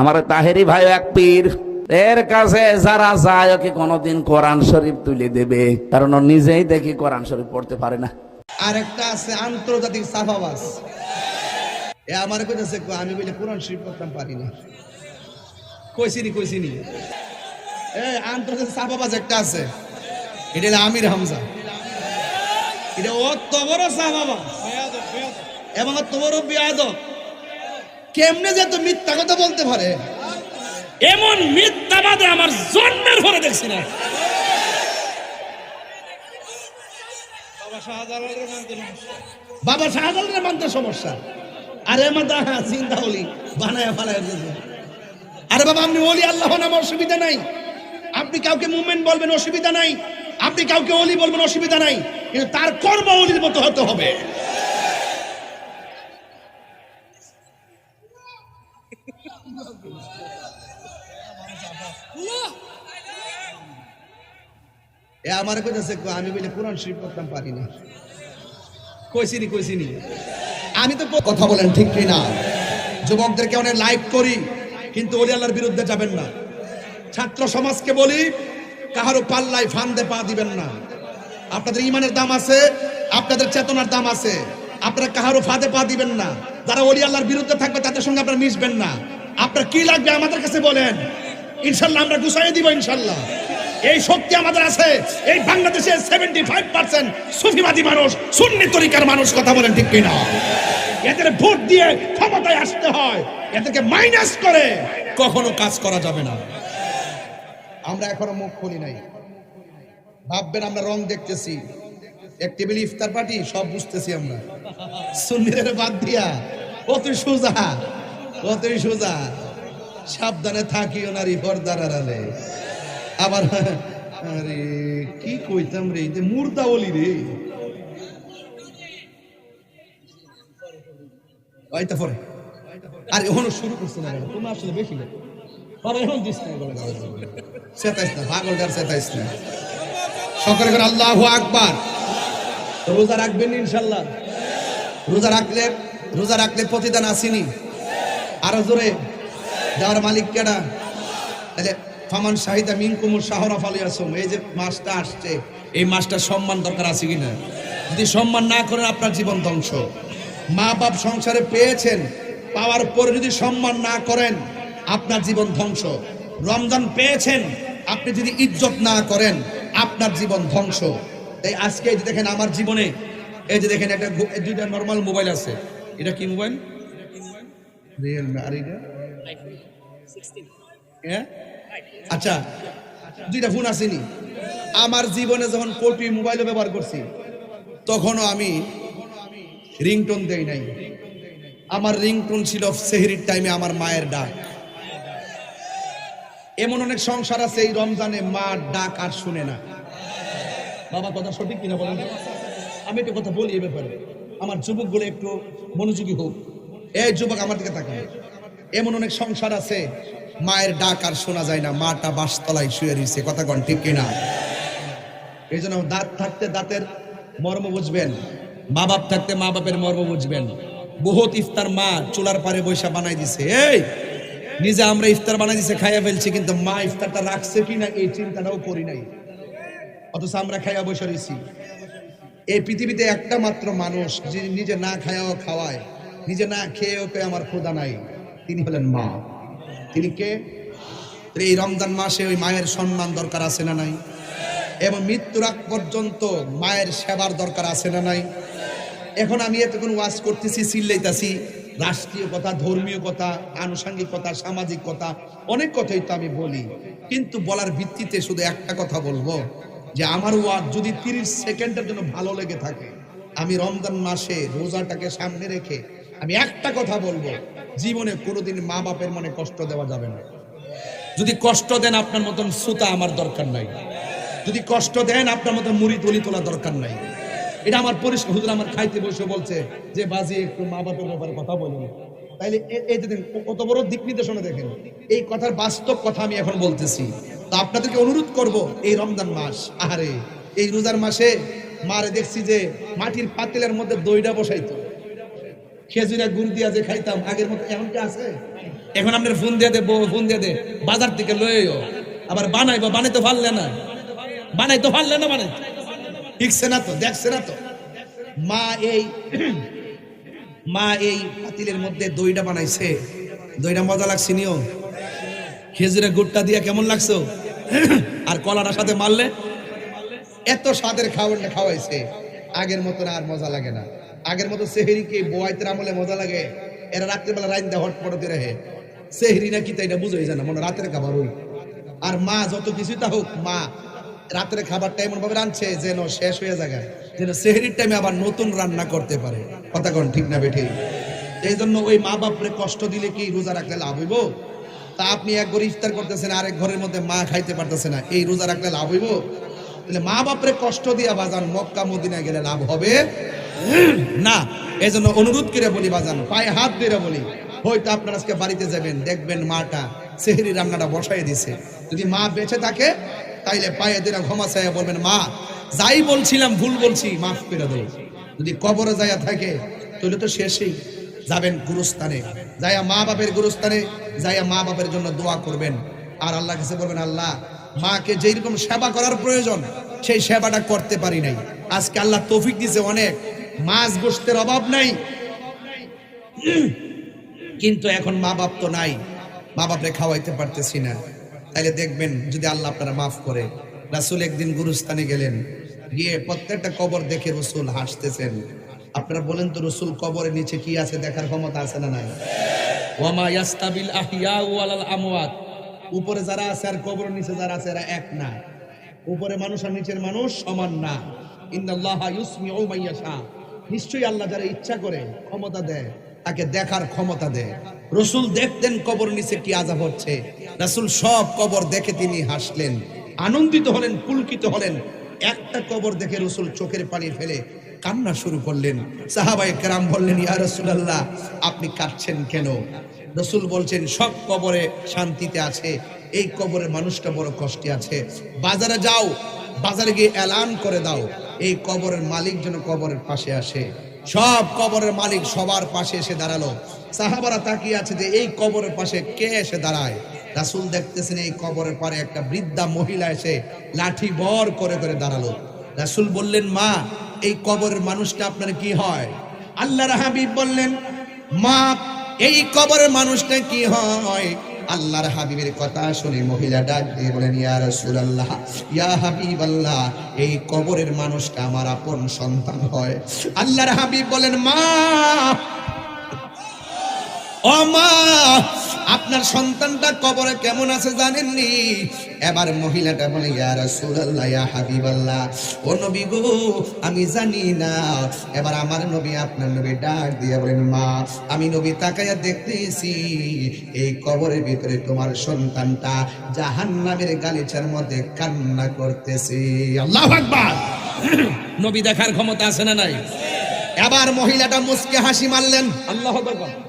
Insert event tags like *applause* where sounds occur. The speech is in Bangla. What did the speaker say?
আমার তাহেরি ভাই এক পীর। এর কাছে যারা যায় ওকে কোনোদিন কোরআন শরীফ তুলে দেবে। কারণ ও নিজেই দেখি কোরআন শরীফ পড়তে পারে না। আর একটা আছে আন্তর্জাতিক সাফাবাস। এ আমার কইতেছে কো, আমি বলে কোরআন শরীফ পড়তাম পারি না। কইছিনি কইছিনি। এ আন্তর্জাতিক সাফাবাস একটা আছে। এটা হলো আমির হামজা। এটা অত বড় সাফাবাস। এবং অত বড় বিয়াদব। কেমনে যে তো মিথ্যা কথা বলতে পারে? এমন মিথ্যাবাদে আমার জন্মের পরে দেখছি না। বাবা শাহজালালের মানতে সমস্যা। আরে আমার দেখা চিন্তা হলি বানায় ফালায় আরে বাবা আপনি ওলি আল্লাহ নাম অসুবিধা নাই। আপনি কাউকে মুভমেন্ট বলবেন অসুবিধা নাই। আপনি কাউকে অলি বলবেন অসুবিধা নাই। কিন্তু তার কর্ম অলির মতো হতে হবে। এ আমার কইতেছে আমি বলে কোরআন শরীফ পড়তাম, পারি না কইছিনি কইছিনি। আমি তো কথা বলেন ঠিক না যুবকদেরকে অনেক লাইক করি, কিন্তু ওলি আল্লাহর বিরুদ্ধে যাবেন না। ছাত্র সমাজকে বলি, কাহারও পাল্লায় ফান্দে পা দিবেন না। আপনাদের ইমানের দাম আছে, আপনাদের চেতনার দাম আছে। আপনারা কাহারও ফাঁদে পা দিবেন না। যারা ওলি আল্লাহর বিরুদ্ধে থাকবে, তাদের সঙ্গে আপনারা মিশবেন না। আপনার কি লাগবে আমাদের কাছে বলেন? ইনশাল্লাহ আমরা গুছাই দিব, ইনশাল্লাহ। এই শক্তি আমাদের আছে। এই বাংলাদেশে সেভেন্টি ফাইভ পার্সেন্ট সুফিবাদী মানুষ, সুন্নি তরিকার মানুষ, কথা বলেন ঠিক কিনা? এদের ভোট দিয়ে ক্ষমতায় আসতে হয়। এদেরকে মাইনাস করে। কখনো কাজ করা যাবে না। আমরা এখনও মুখ খুলি নাই। ভাববেন আমরা রং দেখতেছি। এক টেবিল ইফতার পার্টি, সব বুঝতেছি আমরা। সুন্নিদের বাদ দিয়া কতই সোজা কতই সোজা। সাবধানে থাকিও নারী পর্দার আড়ালে। আবার, আরে, কি কইতাম রে? এই যে মুর্দা বলি রে। ওইটা পরে। আর শুরু করছে না? তোমার আসলে বেশি বাবা এখন দিস না না না। করে আল্লাহ আকবার। রোজা রাখবেন ইনশাল্লাহ। রোজা রাখলে রোজা রাখলে প্রতিদান আসেনি। আরও জোরে। দেওয়ার মালিক কেডা? তাহলে ফামান শাহিদা মিনকুমুর শাহরা ফালিয়াসুম। এই যে মাসটা আসছে এই মাসটা সম্মান দরকার আছে কিনা? যদি সম্মান না করেন আপনার জীবন ধ্বংস। মা বাপ সংসারে পেয়েছেন পাওয়ার পরে যদি সম্মান না করেন আপনার জীবন ধ্বংস। রমজান পেয়েছেন আপনি যদি ইজ্জত না করেন আপনার জীবন ধ্বংস। তাই আজকে এই যে দেখেন আমার জীবনে এই যে দেখেন একটা দুইটা নর্মাল মোবাইল আছে। এটা কি মোবাইল রিয়েলমি আর এটা হ্যাঁ? আচ্ছা দুইটা ফোন আসেনি আমার জীবনে যখন কোটি মোবাইল ব্যবহার করছি, তখনও আমি রিংটোন দেই নাই। আমার রিংটোন ছিল সেহরির টাইমে আমার মায়ের ডাক। এমন অনেক সংসার আছে, এই রমজানে মা ডাক আর শুনে না। বাবা, কথা সঠিক কিনা বলেন? আমি একটু কথা বলি এ ব্যাপারে। আমার যুবকগুলো একটু মনোযোগী হোক। এই যুবক আমার দিকে তাকান। এমন অনেক সংসার আছে মায়ের ডাক আর শোনা যায় না, মাটা বাসতলায় শুয়ে রয়েছে কথা কন, ঠিক কিনা? এই জন্য দাঁত থাকতে দাঁতের মর্ম বুঝবেন, মা বাপ থাকতে মা বাপের মর্ম বুঝবেন। বহুত ইফতার মা চুলার পারে বৈশা বানাই দিছে। এই, নিজে আমরা ইফতার বানাই দিছে, খাইয়া ফেলছি, কিন্তু মা ইফতারটা রাখছে কি না এই চিন্তাটাও করি নাই। অথচ আমরা খাইয়া বসে রয়েছি এই পৃথিবীতে একটা মাত্র মানুষ যে নিজে না খায়াও খাওয়ায়, নিজে না খেয়েও কে আমার খোদা নাই, তিনি হলেন মা। তিনি কে এই রমজান মাসে ওই মায়ের সম্মান দরকার আছে না নাই? এবং মৃত্যুর আগ পর্যন্ত মায়ের সেবার দরকার আছে না নাই? এখন আমি এতক্ষণ ওয়াজ করতেছি, চিল্লাইতাছি, রাষ্ট্রীয় কথা, ধর্মীয় কথা, আনুষঙ্গিক কথা, সামাজিক কথা, অনেক কথাই তো আমি বলি। কিন্তু বলার ভিত্তিতে শুধু একটা কথা বলব, যে আমার ওয়াজ যদি তিরিশ সেকেন্ডের জন্য ভালো লেগে থাকে, আমি রমজান মাসে রোজাটাকে সামনে রেখে আমি একটা কথা বলব জীবনে কোনোদিন মা বাপের মনে কষ্ট দেওয়া যাবে না। যদি কষ্ট দেন আপনার মতন সুতা আমার দরকার নাই। যদি কষ্ট দেন আপনার মতন মুড়ি তলি তোলা দরকার নাই। এটা আমার পরিষ্কার হুজুর আমার খাইতে বসে বলছে যে, বাজি, একটু মা বাপের ব্যাপারে কথা বলুন তাইলে এই যে কত বড় দিক নির্দেশনা দেখেন। এই কথার বাস্তব কথা আমি এখন বলতেছি। তো আপনাদেরকে অনুরোধ করব, এই রমজান মাস, আহারে, এই রোজার মাসে মারে দেখছি যে, মাটির পাতিলের মধ্যে দইটা বসাইতো। খেজুরা গুড় দিয়া যে খাইতাম, আগের মতো এমন কি আছে? এখন আপনার ফোন দিয়ে দে, বউ, ফোন দিয়ে দে, বাজার থেকে লইও আবার বানাইবো, বানাইতে পারলে না। বানাইতে পারলে না বানাই ঠিকছে না তো, দেখছে না তো। মা এই মা এই পাতিলের মধ্যে দইটা বানাইছে। দইটা মজা লাগছে নিও। খেজুরের গুড়টা দিয়া কেমন লাগছো? আর কলাটার সাথে মারলে? এত স্বাদের খাবারটা খাওয়াইছে। আগের মতো আর মজা লাগে না। আগের মতো সেহেরিকে বোয়াইতের আমলে মজা লাগে? এরা রাত্রিবেলা রাইন দেয় হটপটতে রহে। সেহেরি না কি তাই এটা বুঝোই জানা, মনে রাতের খাবার ওই আর মা যত কিছুই তা হোক, মা রাতের খাবারটা এমন ভাবে রাঁধছে যেন শেষ হয়ে যায় যেন সেহেরির টাইমে আবার নতুন রান্না করতে পারে। কথা কোন, ঠিক না বেঠে? এই জন্য ওই মা বাপরে কষ্ট দিলে কি রোজা রাখলে লাভ হইব? তা আপনি এক ঘরে ইফতার করতেছেন, আরেক ঘরের মধ্যে মা খাইতে পারতেছে না, এই রোজা রাখলে লাভ হইব? তাহলে মা বাপরে কষ্ট দিয়া বাজান, মক্কা মদিনা গেলে লাভ হবে? না এই জন্য অনুরোধ করে বলি বাজান, পায়ে হাত দিয়ে বলি। হয়তো আপনার আজকে বাড়িতে যাবেন, দেখবেন মাটা সেহেরি রান্নাটা বসাই দিছে। যদি মা বেঁচে থাকে, তাইলে পায়ে দিরা ঘমা চাইয়া বলবেন, মা, যাই বলছিলাম, ভুল বলছি, মাফ করে দেবো যদি কবরে যাইয়া থাকে তাহলে তো শেষেই যাবেন গুরুস্থানে। যাইয়া মা বাপের গুরুস্থানে যাইয়া মা বাপের জন্য দোয়া করবেন। আর আল্লাহ কাছে বলবেন, আল্লাহ, মাকে যেই রকম সেবা করার প্রয়োজন, সেই সেবাটা করতে পারি নাই। আজকে আল্লাহ তৌফিক দিছে অনেক। মাছ গোস্তের অভাব নাই। কিন্তু এখন মা বাপ তো নাই। মা বাপরে খাওয়াইতে পারতেছি না। তাইলে দেখবেন যদি আল্লাহ আপনারা মাফ করে রাসুল একদিন গুরুস্থানে গেলেন গিয়ে প্রত্যেকটা কবর দেখে রসুল হাসতেছেন। আপনারা বলেন তো রসুল কবরের নিচে কি আছে দেখার ক্ষমতা আছে না নাই? ওয়ামা ইয়াস্তাবিল আহিয়া ওয়ালাল আমওয়াত। উপরে যারা আছে আর কবরের নিচে যারা আছে এরা এক না। উপরে মানুষ আর নিচের মানুষ সমান না। ইন্নাল্লাহা ইউসমিউ মাইয়াশা। নিশ্চয়ই আল্লাহ যারা ইচ্ছা করে ক্ষমতা দেয়, তাকে দেখার ক্ষমতা দেয়। রসুল দেখতেন কবর নিচে কি আজাব হচ্ছে। রাসূল সব কবর দেখে তিনি হাসলেন, আনন্দিত হলেন, পুলকিত হলেন। একটা কবর দেখে রসুল চোখের পানি ফেলে কান্না শুরু করলেন। সাহাবাই কেরাম বললেন, ইয়া রাসূলুল্লাহ, আপনি কাঁদছেন কেন? রসুল বলছেন, সব কবরে শান্তিতে আছে, এই কবরে মানুষটা বড় কষ্টে আছে। বাজারে যাও, বাজারে গিয়ে এলান করে দাও। এই কবরের মালিক যেন কবরের পাশে আসে। সব কবরের মালিক সবার পাশে এসে দাঁড়াল। সাহাবারা তাকিয়ে আছে যে এই কবরের পাশে কে এসে দাঁড়ায়? রাসুল দেখতেছেন এই কবরের পারে একটা বৃদ্ধা মহিলা এসে লাঠি বর করে করে দাঁড়াল। রাসুল বললেন, মা, এই কবরের মানুষটা আপনার কি হয়? আল্লাহর হাবিব বললেন, মা, এই কবরের মানুষটা কি হয়? আল্লাহর হাবিবের কথা শুনে মহিলা ডাক দিয়ে বলেন, ইয়া রাসূলুল্লাহ, ইয়া হাবিবাল্লাহ, এই কবরের মানুষটা আমার আপন সন্তান হয়। আল্লাহর হাবিব বলেন, মা, ও মা আপনার সন্তানটা কবরে কেমন আছে জানেননি? এবার মহিলাটা বলে, ইয়া রাসূলুল্লাহ, ইয়া হাবিবাল্লাহ। ও নবী গো, আমি জানি না। এবার আমার নবী আপনার নবী ডাক দিয়ে বলেন, মা, আমি নবী তাকাইয়া দেখতেছি। এই কবরের ভিতরে তোমার সন্তানটা জাহান্নামের গালিচার মধ্যে কান্না করতেছে। আল্লাহু আকবার। *clears throat* নবী দেখার ক্ষমতা আছে না নাই? এবার মহিলাটা মুসকে হাসি মারলেন। আল্লাহ আকবার।